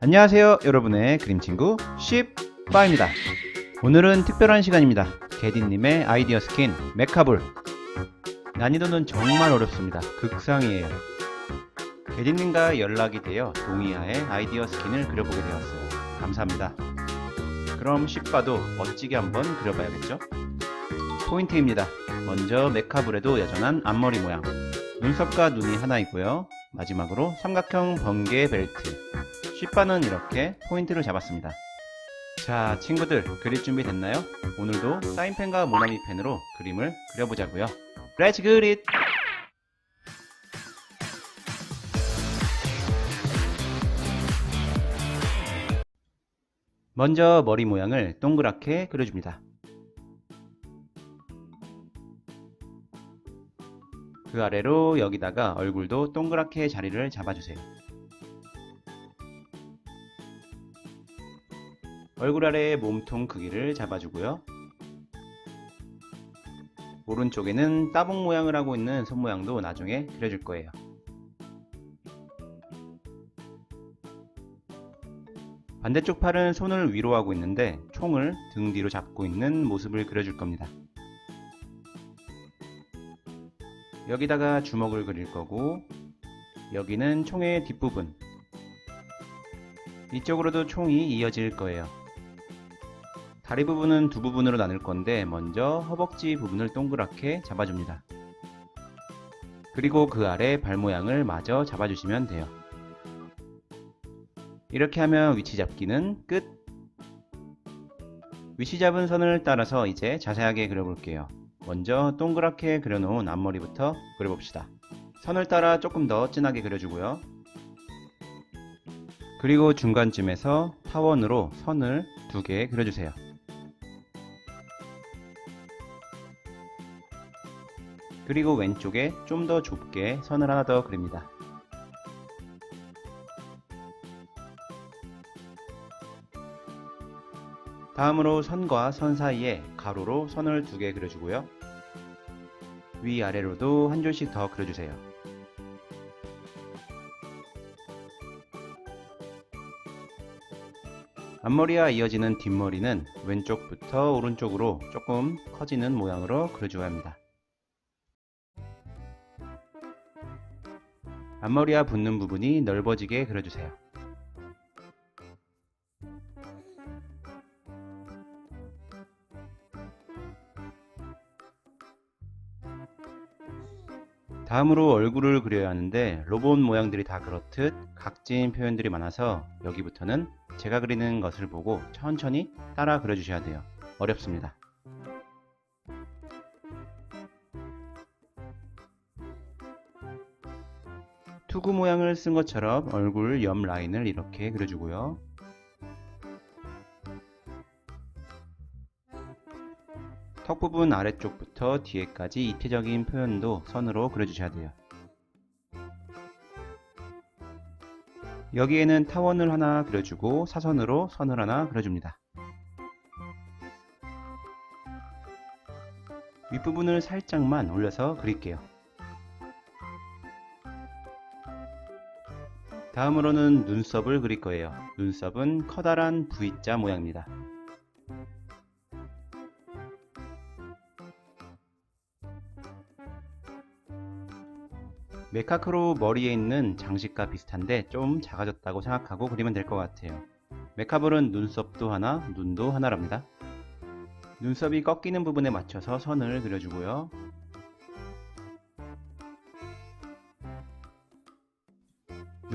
안녕하세요 여러분의 그림친구 쉽바입니다. 오늘은 특별한 시간입니다. 게디님의 아이디어 스킨 메카볼. 난이도는 정말 어렵습니다. 극상이에요. 게디님과 연락이 되어 동의하에 아이디어 스킨을 그려보게 되었어요. 감사합니다. 그럼 쉽바도 멋지게 한번 그려봐야겠죠? 포인트입니다. 먼저 메카볼에도 여전한 앞머리 모양. 눈썹과 눈이 하나 있고요. 마지막으로 삼각형 번개 벨트 쉽바는 이렇게 포인트를 잡았습니다. 자, 친구들 그릴 준비 됐나요? 오늘도 사인펜과 모나미 펜으로 그림을 그려보자고요. Let's get it! 먼저 머리 모양을 동그랗게 그려줍니다. 그 아래로 여기다가 얼굴도 동그랗게 자리를 잡아주세요. 얼굴 아래의 몸통 크기를 잡아주고요. 오른쪽에는 따봉 모양을 하고 있는 손 모양도 나중에 그려줄 거예요. 반대쪽 팔은 손을 위로 하고 있는데 총을 등 뒤로 잡고 있는 모습을 그려줄 겁니다. 여기다가 주먹을 그릴 거고 여기는 총의 뒷부분 이쪽으로도 총이 이어질 거예요. 다리 부분은 두 부분으로 나눌 건데 먼저 허벅지 부분을 동그랗게 잡아줍니다. 그리고 그 아래 발 모양을 마저 잡아주시면 돼요. 이렇게 하면 위치 잡기는 끝! 위치 잡은 선을 따라서 이제 자세하게 그려볼게요. 먼저 동그랗게 그려놓은 앞머리부터 그려봅시다. 선을 따라 조금 더 진하게 그려주고요. 그리고 중간쯤에서 타원으로 선을 두 개 그려주세요. 그리고 왼쪽에 좀 더 좁게 선을 하나 더 그립니다. 다음으로 선과 선 사이에 가로로 선을 두 개 그려주고요. 위아래로도 한 줄씩 더 그려주세요. 앞머리와 이어지는 뒷머리는 왼쪽부터 오른쪽으로 조금 커지는 모양으로 그려줘야 합니다. 앞머리와 붙는 부분이 넓어지게 그려주세요. 다음으로 얼굴을 그려야 하는데 로봇 모양들이 다 그렇듯 각진 표현들이 많아서 여기부터는 제가 그리는 것을 보고 천천히 따라 그려주셔야 돼요. 어렵습니다. 투구 모양을 쓴 것처럼 얼굴 옆 라인을 이렇게 그려주고요. 턱 부분 아래쪽부터 뒤에까지 입체적인 표현도 선으로 그려주셔야 돼요. 여기에는 타원을 하나 그려주고 사선으로 선을 하나 그려줍니다. 윗부분을 살짝만 올려서 그릴게요. 다음으로는 눈썹을 그릴 거예요. 눈썹은 커다란 V자 모양입니다. 메카크로 머리에 있는 장식과 비슷한데 좀 작아졌다고 생각하고 그리면 될 것 같아요. 메카볼은 눈썹도 하나, 눈도 하나랍니다. 눈썹이 꺾이는 부분에 맞춰서 선을 그려주고요.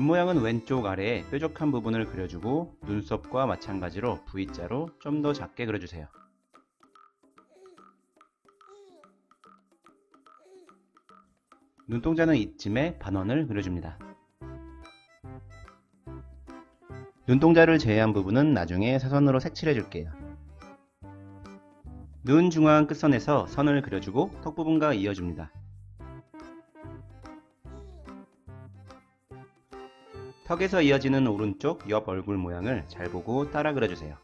눈 모양은 왼쪽 아래에 뾰족한 부분을 그려주고 눈썹과 마찬가지로 V자로 좀 더 작게 그려주세요. 눈동자는 이쯤에 반원을 그려줍니다. 눈동자를 제외한 부분은 나중에 사선으로 색칠해 줄게요. 눈 중앙 끝선에서 선을 그려주고 턱 부분과 이어줍니다. 턱에서 이어지는 오른쪽 옆 얼굴 모양을 잘 보고 따라 그려주세요.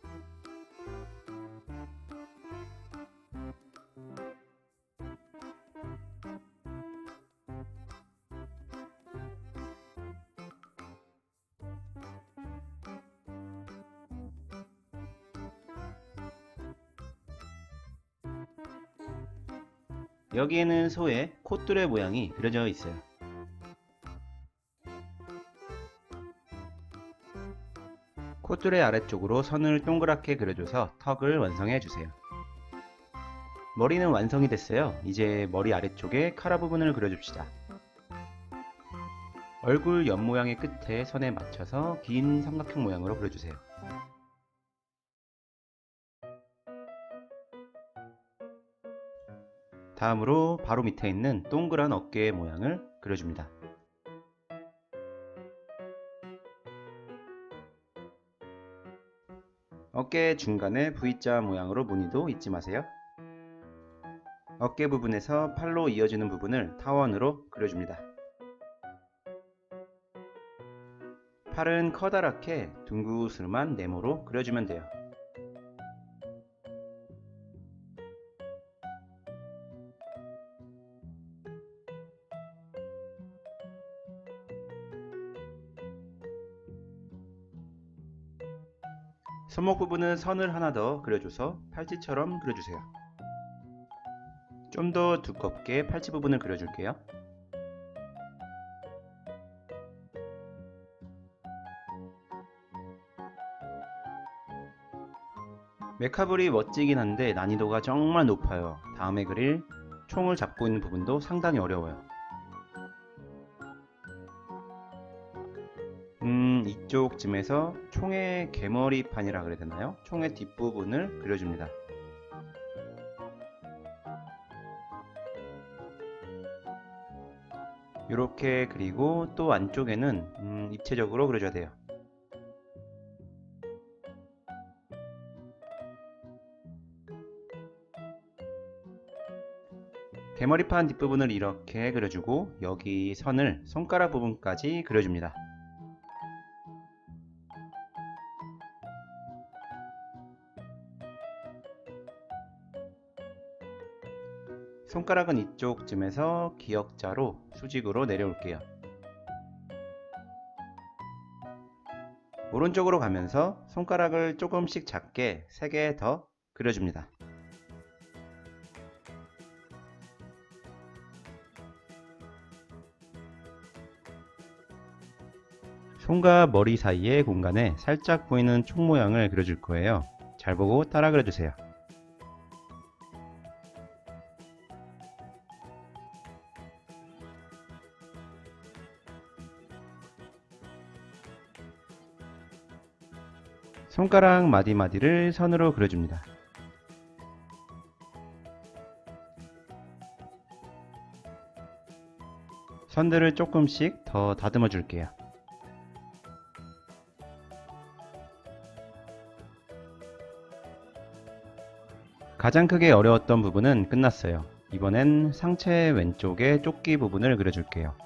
여기에는 소의 콧줄의 모양이 그려져 있어요. 콧뚜레 아래쪽으로 선을 동그랗게 그려줘서 턱을 완성해 주세요. 머리는 완성이 됐어요. 이제 머리 아래쪽에 카라 부분을 그려줍시다. 얼굴 옆 모양의 끝에 선에 맞춰서 긴 삼각형 모양으로 그려주세요. 다음으로 바로 밑에 있는 동그란 어깨의 모양을 그려줍니다. 어깨 중간에 V자 모양으로 무늬도 잊지 마세요. 어깨 부분에서 팔로 이어지는 부분을 타원으로 그려줍니다. 팔은 커다랗게 둥그스름한 네모로 그려주면 돼요. 손목 부분은 선을 하나 더 그려줘서 팔찌처럼 그려주세요. 좀 더 두껍게 팔찌 부분을 그려줄게요. 메카불이 멋지긴 한데 난이도가 정말 높아요. 다음에 그릴 총을 잡고 있는 부분도 상당히 어려워요. 음, 이쪽쯤에서 총의 개머리판이라 그래야 되나요? 총의 뒷부분을 그려줍니다. 이렇게 그리고 또 안쪽에는 음, 입체적으로 그려줘야 돼요. 대머리판 뒷부분을 이렇게 그려주고 여기 선을 손가락 부분까지 그려줍니다. 손가락은 이쪽쯤에서 기역자로 수직으로 내려올게요. 오른쪽으로 가면서 손가락을 조금씩 작게 3개 더 그려줍니다. 손과 머리 사이의 공간에 살짝 보이는 총 모양을 그려줄 거예요. 잘 보고 따라 그려주세요. 손가락 마디마디를 선으로 그려줍니다. 선들을 조금씩 더 다듬어 줄게요. 가장 크게 어려웠던 부분은 끝났어요. 이번엔 상체 왼쪽에 조끼 부분을 그려줄게요.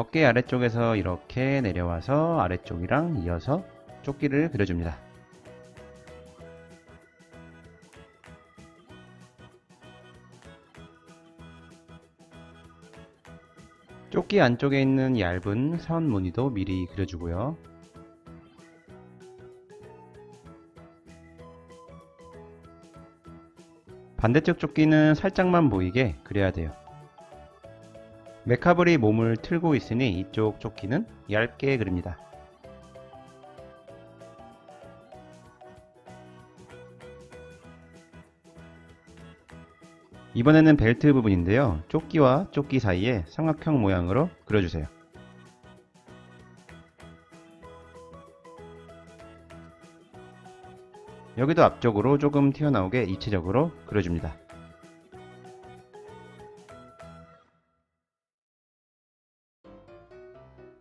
어깨 아래쪽에서 이렇게 내려와서 아래쪽이랑 이어서 조끼를 그려줍니다. 조끼 안쪽에 있는 얇은 선 무늬도 미리 그려주고요. 반대쪽 조끼는 살짝만 보이게 그려야 돼요. 메카블이 몸을 틀고 있으니 이쪽 조끼는 얇게 그립니다. 이번에는 벨트 부분인데요. 조끼와 조끼 사이에 삼각형 모양으로 그려주세요. 여기도 앞쪽으로 조금 튀어나오게 입체적으로 그려줍니다.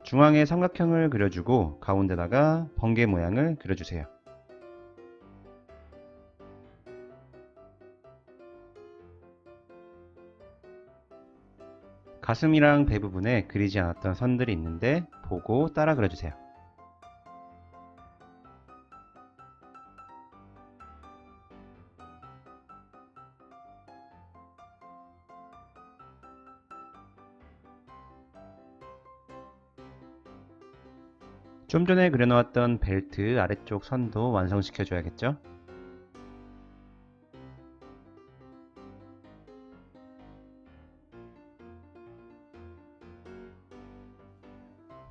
중앙에 삼각형을 그려주고 가운데다가 번개 모양을 그려주세요. 가슴이랑 배 부분에 그리지 않았던 선들이 있는데 보고 따라 그려주세요. 좀 전에 그려놓았던 벨트 아래쪽 선도 완성시켜 줘야겠죠?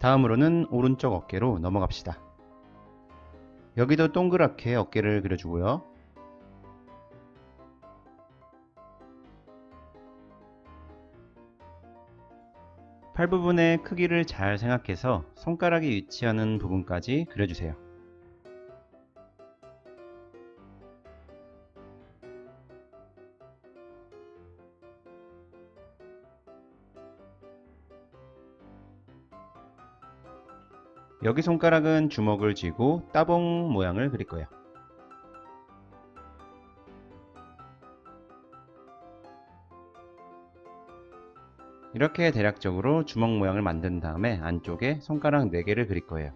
다음으로는 오른쪽 어깨로 넘어갑시다. 여기도 동그랗게 어깨를 그려주고요. 팔 부분의 크기를 잘 생각해서 손가락이 위치하는 부분까지 그려주세요. 여기 손가락은 주먹을 쥐고 따봉 모양을 그릴 거예요. 이렇게 대략적으로 주먹 모양을 만든 다음에 안쪽에 손가락 4개를 그릴 거예요.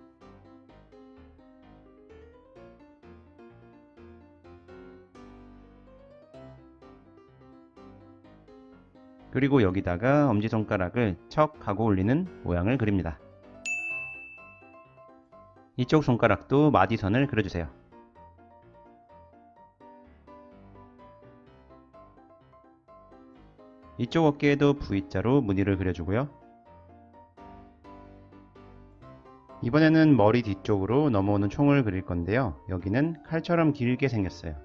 그리고 여기다가 엄지손가락을 척 하고 올리는 모양을 그립니다. 이쪽 손가락도 마디선을 그려주세요. 이쪽 어깨에도 V자로 무늬를 그려주고요. 이번에는 머리 뒤쪽으로 넘어오는 총을 그릴 건데요. 여기는 칼처럼 길게 생겼어요.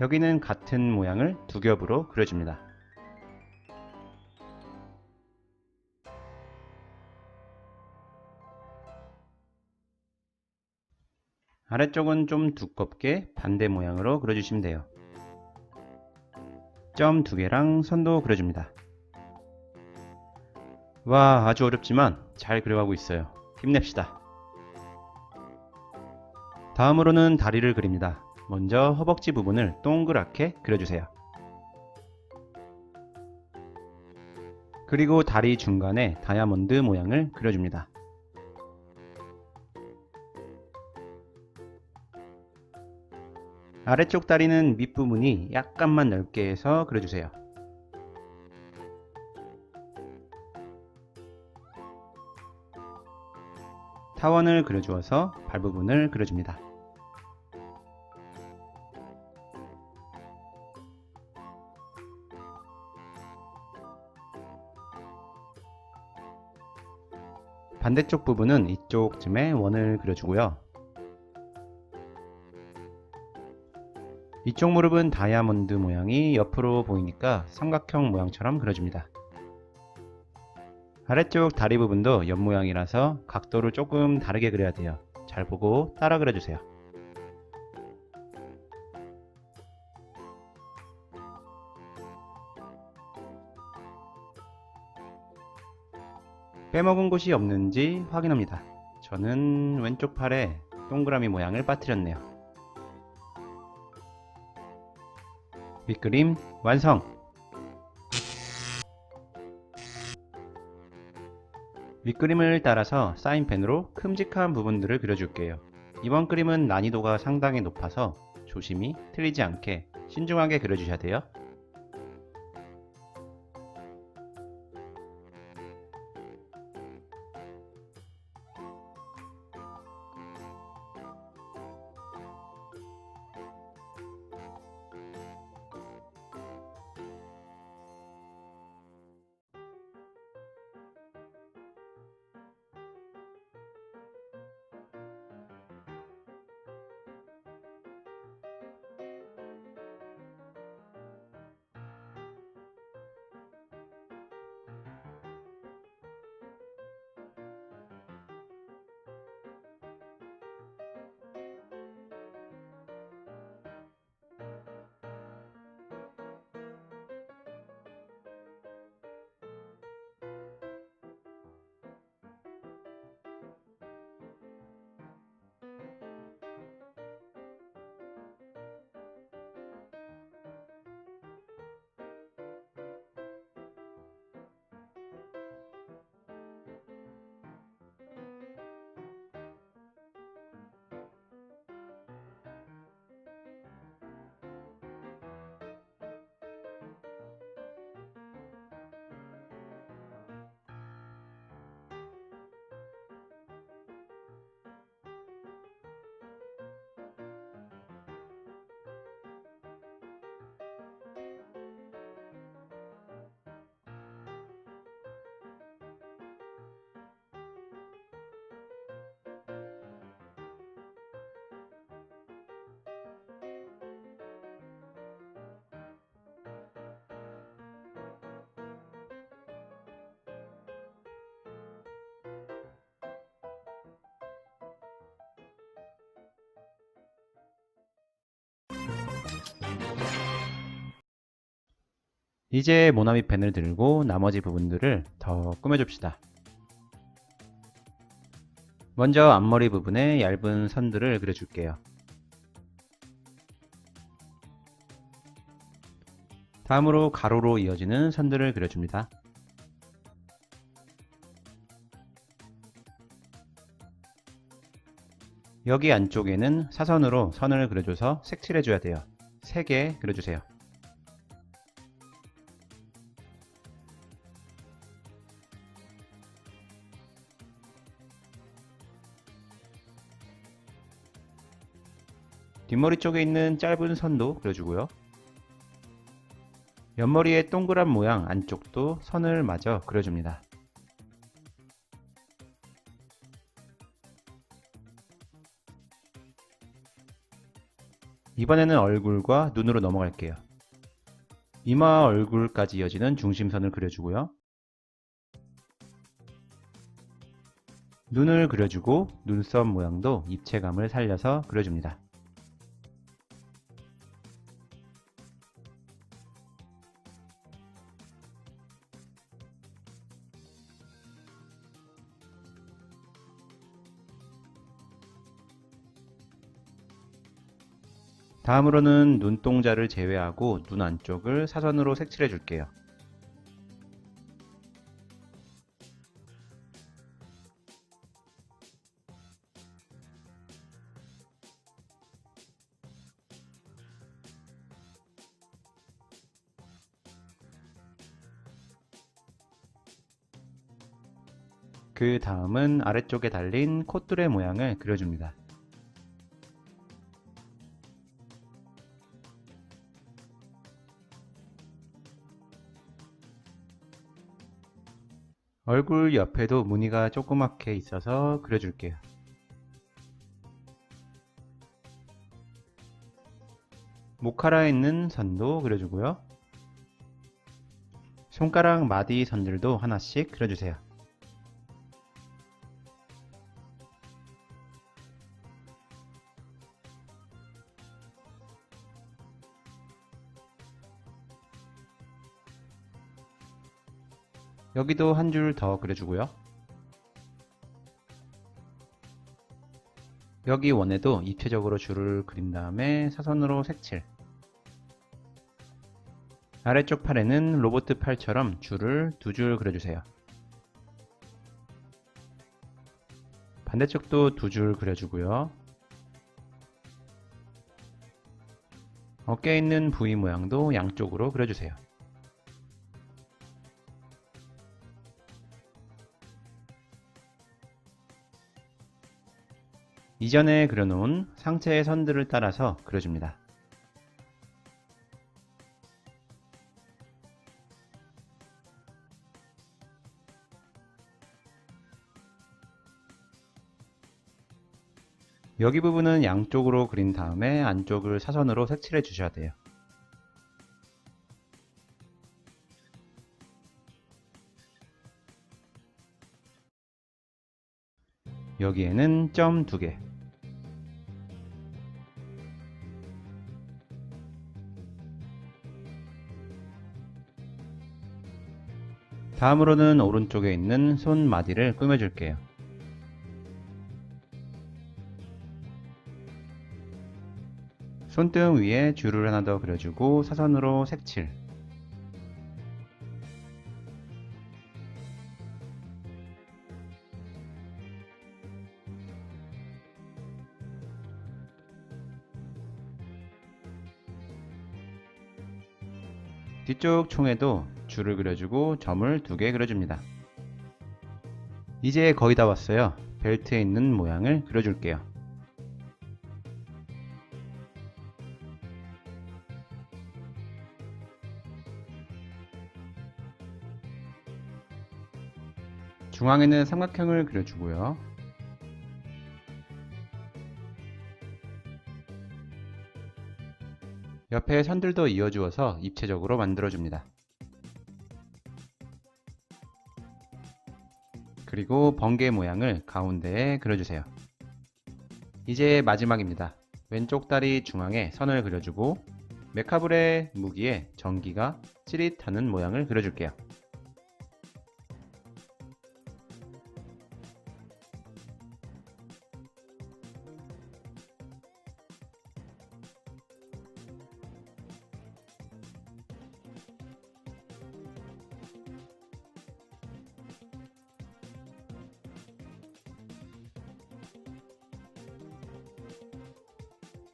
여기는 같은 모양을 두 겹으로 그려줍니다. 아래쪽은 좀 두껍게 반대 모양으로 그려주시면 돼요. 점 두 개랑 선도 그려줍니다. 와 아주 어렵지만 잘 그려가고 있어요. 힘냅시다. 다음으로는 다리를 그립니다. 먼저 허벅지 부분을 동그랗게 그려주세요. 그리고 다리 중간에 다이아몬드 모양을 그려줍니다. 아래쪽 다리는 밑부분이 약간만 넓게 해서 그려주세요. 타원을 그려주어서 발 부분을 그려줍니다. 반대쪽 부분은 이쪽쯤에 원을 그려주고요. 이쪽 무릎은 다이아몬드 모양이 옆으로 보이니까 삼각형 모양처럼 그려줍니다. 아래쪽 다리 부분도 옆 모양이라서 각도를 조금 다르게 그려야 돼요. 잘 보고 따라 그려주세요. 빼먹은 곳이 없는지 확인합니다. 저는 왼쪽 팔에 동그라미 모양을 빠뜨렸네요. 윗그림 완성! 윗그림을 따라서 사인펜으로 큼직한 부분들을 그려줄게요. 이번 그림은 난이도가 상당히 높아서 조심히 틀리지 않게 신중하게 그려주셔야 돼요. 이제 모나미 펜을 들고 나머지 부분들을 더 꾸며줍시다. 먼저 앞머리 부분에 얇은 선들을 그려줄게요. 다음으로 가로로 이어지는 선들을 그려줍니다. 여기 안쪽에는 사선으로 선을 그려줘서 색칠해줘야 돼요. 3개 그려주세요. 뒷머리 쪽에 있는 짧은 선도 그려주고요. 옆머리의 동그란 모양 안쪽도 선을 마저 그려줍니다. 이번에는 얼굴과 눈으로 넘어갈게요. 이마와 얼굴까지 이어지는 중심선을 그려주고요. 눈을 그려주고 눈썹 모양도 입체감을 살려서 그려줍니다. 다음으로는 눈동자를 제외하고 눈 안쪽을 사선으로 색칠해 줄게요. 그 다음은 아래쪽에 달린 콧줄의 모양을 그려줍니다. 얼굴 옆에도 무늬가 조그맣게 있어서 그려줄게요. 목하라에 있는 선도 그려주고요. 손가락 마디 선들도 하나씩 그려주세요. 여기도 한 줄 더 그려주고요. 여기 원에도 입체적으로 줄을 그린 다음에 사선으로 색칠 아래쪽 팔에는 로봇 팔처럼 줄을 두 줄 그려주세요. 반대쪽도 두 줄 그려주고요. 어깨에 있는 부위 모양도 양쪽으로 그려주세요. 이전에 그려놓은 상체의 선들을 따라서 그려줍니다. 여기 부분은 양쪽으로 그린 다음에 안쪽을 사선으로 색칠해 주셔야 돼요. 여기에는 점두 개, 다음으로는 오른쪽에 있는 손마디를 꾸며줄게요. 손등 위에 줄을 하나 더 그려주고 사선으로 색칠 뒤쪽 총에도 줄을 그려주고 점을 두 개 그려줍니다. 이제 거의 다 왔어요. 벨트에 있는 모양을 그려줄게요. 중앙에는 삼각형을 그려주고요. 옆에 선들도 이어주어서 입체적으로 만들어줍니다. 그리고 번개 모양을 가운데에 그려주세요. 이제 마지막입니다. 왼쪽 다리 중앙에 선을 그려주고 메카불의 무기에 전기가 찌릿하는 모양을 그려줄게요.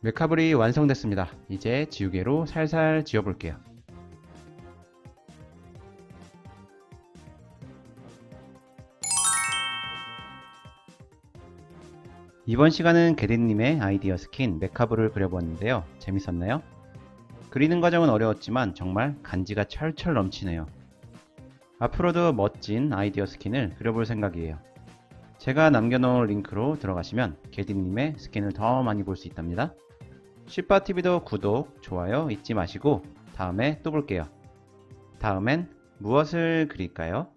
메카불이 완성됐습니다. 이제 지우개로 살살 지워볼게요. 이번 시간은 게디님의 아이디어 스킨 메카불을 그려보았는데요. 재밌었나요? 그리는 과정은 어려웠지만 정말 간지가 철철 넘치네요. 앞으로도 멋진 아이디어 스킨을 그려볼 생각이에요. 제가 남겨놓은 링크로 들어가시면 게디님의 스킨을 더 많이 볼 수 있답니다. 쉽바TV도 구독, 좋아요 잊지 마시고 다음에 또 볼게요. 다음엔 무엇을 그릴까요?